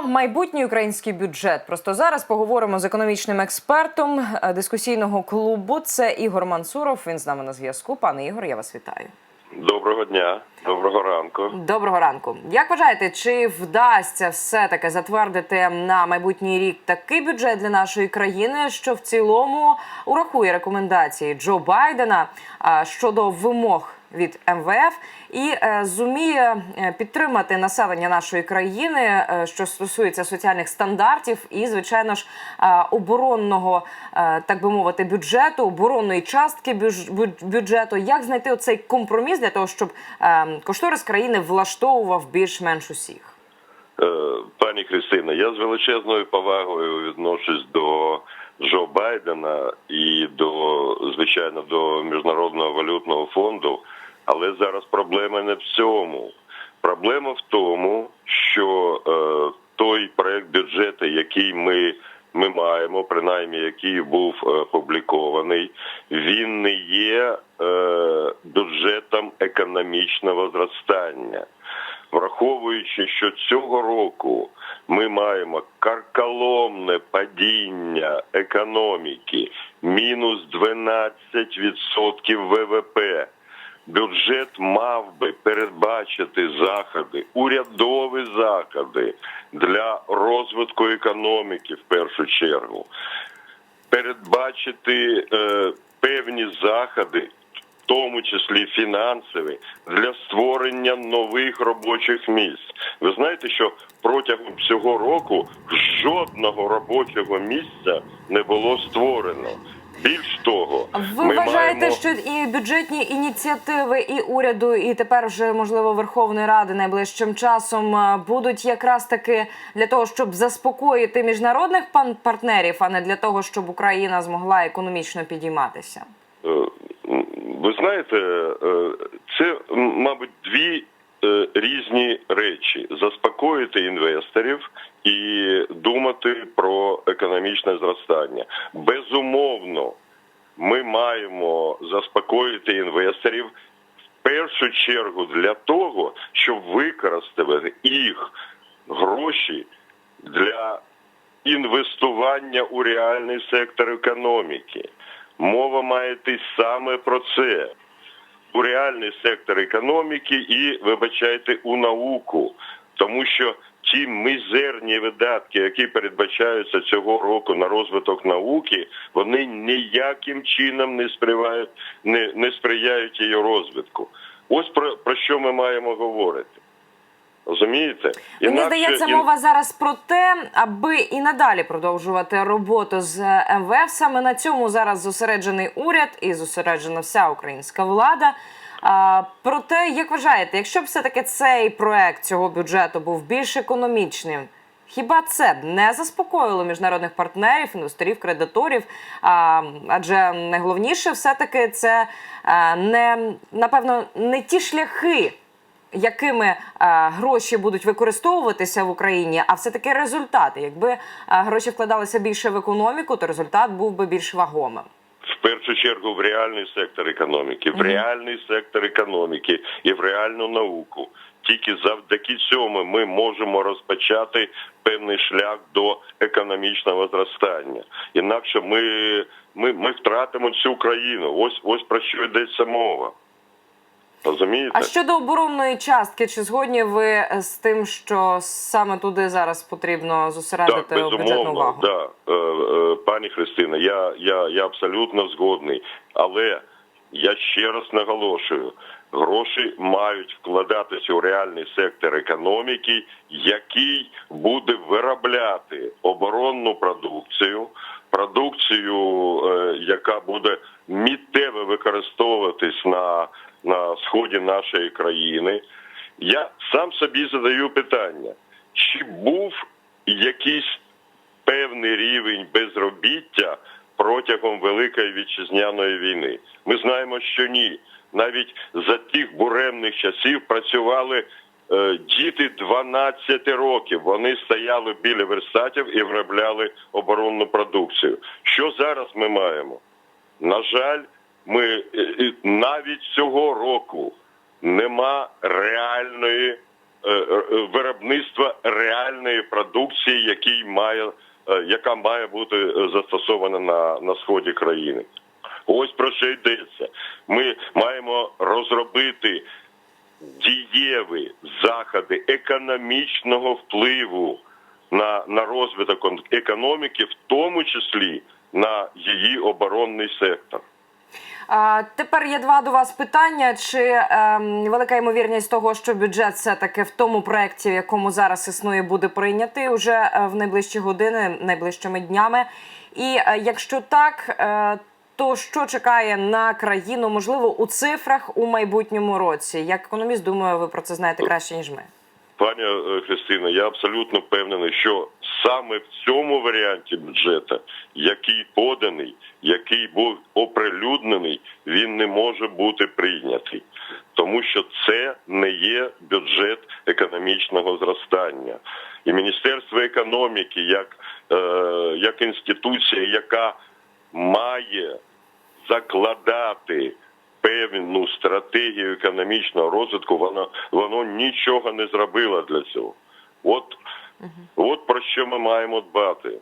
Про майбутній український бюджет. Просто зараз поговоримо з економічним експертом е, дискусійного клубу. Це Ігор Мансуров. Він з нами на зв'язку. Пане Ігор, я вас вітаю. Доброго дня, доброго ранку. Доброго ранку. Як вважаєте, чи вдасться все таки затвердити на майбутній рік такий бюджет для нашої країни, що в цілому урахує рекомендації Джо Байдена щодо вимог від МВФ і е, зуміє е, підтримати населення нашої країни, е, що стосується соціальних стандартів, і звичайно ж оборонного, так би мовити, бюджету, оборонної частки бюджету. Як знайти оцей компроміс для того, щоб кошторис країни влаштовував більш-менш усіх? Пані Христина, я з величезною повагою відношусь до Джо Байдена і до, звичайно, до Міжнародного валютного фонду, але зараз проблема не в цьому. Проблема в тому, що е, той проект бюджету, який ми, ми маємо, принаймні який був е, опублікований, він не є е, бюджетом економічного зростання. Враховуючи, що цього року ми маємо карколомне падіння економіки, мінус 12% ВВП. Бюджет мав би передбачити заходи, урядові заходи для розвитку економіки в першу чергу, передбачити е, певні заходи, в тому числі фінансові, для створення нових робочих місць. Ви знаєте, що протягом цього року жодного робочого місця не було створено. Більш того, Ви ми вважаєте, маємо... що і бюджетні ініціативи і уряду, і тепер вже можливо Верховної Ради найближчим часом е, будуть якраз таки для того, щоб заспокоїти міжнародних партнерів, а не для того, щоб Україна змогла економічно підійматися? Е, Ви знаєте, е, це, мабуть, дві різні речі: заспокоїти інвесторів і думати про економічне зростання. Безумовно, ми маємо заспокоїти інвесторів в першу чергу для того, щоб використати їх гроші для інвестування у реальний сектор економіки. Мова має йти саме про це. У реальний сектор економіки і, вибачайте, у науку. Тому що ті мізерні видатки, які передбачаються цього року на розвиток науки, вони ніяким чином не сприяють, не, не сприяють її розвитку. Ось про, про що ми маємо говорити. Розумієте? Мені здається, мова зараз про те, аби і надалі продовжувати роботу з МВФ. Саме на цьому зараз зосереджений уряд і зосереджена вся українська влада. А, проте, як вважаєте, якщо б все таки цей проект цього бюджету був більш економічним, хіба це б не заспокоїло міжнародних партнерів, інвесторів, кредиторів? А, адже найголовніше, все таки це а, не напевно не ті шляхи якими е, гроші будуть використовуватися в Україні, а все таки результати. Якби е, гроші вкладалися більше в економіку, то результат був би більш вагомим. в першу чергу в реальний сектор економіки, в реальний сектор економіки і в реальну науку. Тільки завдяки цьому ми можемо розпочати певний шлях до економічного зростання. Інакше ми, ми, ми втратимо цю країну. Ось ось про що йдеться мова. Розумієте? А щодо оборонної частки, чи згодні ви з тим, що саме туди зараз потрібно зосередити Так, бюджетну увагу? да. Е, е, пані Христина, я, я, я абсолютно згодний. Але я ще раз наголошую: гроші мають вкладатися у реальний сектор економіки, який буде виробляти оборонну продукцію, продукцію, е, яка буде міттєво використовуватись на, на сході нашої країни. Я сам собі задаю питання, чи був якийсь певний рівень безробіття протягом Великої вітчизняної війни. Ми знаємо, що ні. Навіть за тих буремних часів працювали е, діти 12 років. Вони стояли біля верстатів і виробляли оборонну продукцію. Що зараз ми маємо? На жаль, ми е, навіть цього року нема реальної е, е, виробництва реальної продукції, який має, яка має бути застосована на, на сході країни. Ось про що йдеться. Ми маємо розробити дієві заходи економічного впливу на, на розвиток економіки, в тому числі на її оборонний сектор. Тепер є два до вас питання. Чи ем, велика ймовірність того, що бюджет все таки в тому проєкті, в якому зараз існує, буде прийнятий уже е, в найближчі години, найближчими днями? І е, якщо так, е, то що чекає на країну, можливо, у цифрах у майбутньому році? Як економіст, думаю, ви про це знаєте краще ніж ми. Пані е, Христина, я абсолютно впевнений, що саме в цьому варіанті бюджету, який поданий, який був оприлюднений, він не може бути прийнятий, тому що це не є бюджет економічного зростання. І Міністерство економіки, як, е, як інституція, яка має закладати певну стратегію економічного розвитку, воно, воно нічого не зробило для цього. От, от про що ми маємо дбати.